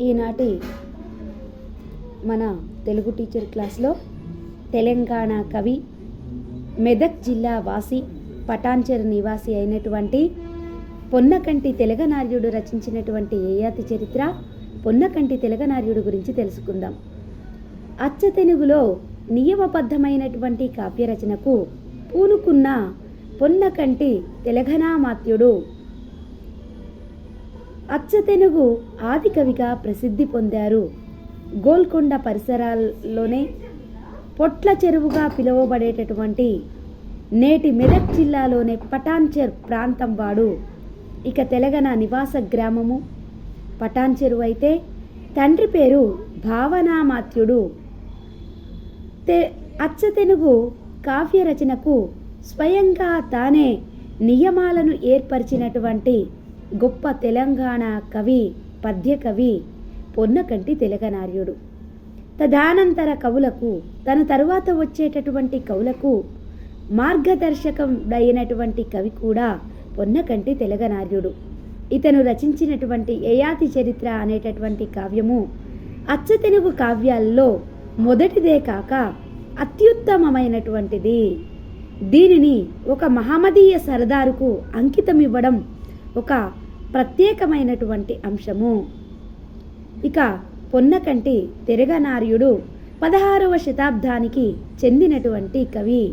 ఈనాటి మన తెలుగు టీచర్ క్లాస్లో తెలంగాణ కవి మెదక్ జిల్లా వాసి పటాన్చెరు నివాసి అయినటువంటి పొన్నకంటి తెలగనార్యుడు రచించినటువంటి ఏయాతి చరిత్ర పొన్నకంటి తెలగనార్యుడు గురించి తెలుసుకుందాం. అచ్చతెనుగులో నియమబద్ధమైనటువంటి కావ్యరచనకు పూనుకున్న పొన్నకంటి తెలగనామాత్యుడు అచ్చతెనుగు ఆది కవిగా ప్రసిద్ధి పొందారు. గోల్కొండ పరిసరాల్లోనే పొట్ల చెరువుగా పిలువబడేటటువంటి నేటి మెదక్ జిల్లాలోని పటాన్చెర్ ప్రాంతం వాడు. ఇక తెలంగాణ నివాస గ్రామము. పటాన్చెరు అయితే తండ్రి పేరు భావనామాత్యుడు. తె అచ్చతెనుగు కావ్య రచనకు స్వయంగా తానే నియమాలను ఏర్పరిచినటువంటి గొప్ప తెలంగాణ కవి పద్యకవి పొన్నకంటి తెలగనార్యుడు తదానంతర కవులకు తన తరువాత వచ్చేటటువంటి కవులకు మార్గదర్శకమైనటువంటి కవి కూడా పొన్నకంటి తెలగనార్యుడు ఇతను రచించినటువంటి యయాతి చరిత్ర అనేటటువంటి కావ్యము అచ్చతెనుగు కావ్యాల్లో మొదటిదే కాక అత్యుత్తమమైనటువంటిది. దీనిని ఒక మహమ్మదీయ సరదారుకు అంకితం ఇవ్వడం ఒక ప్రత్యేకమైనటువంటి అంశము. ఇక పొన్నకంటి తెరగనార్యుడు పదహారవ శతాబ్దానికి చెందినటువంటి కవి.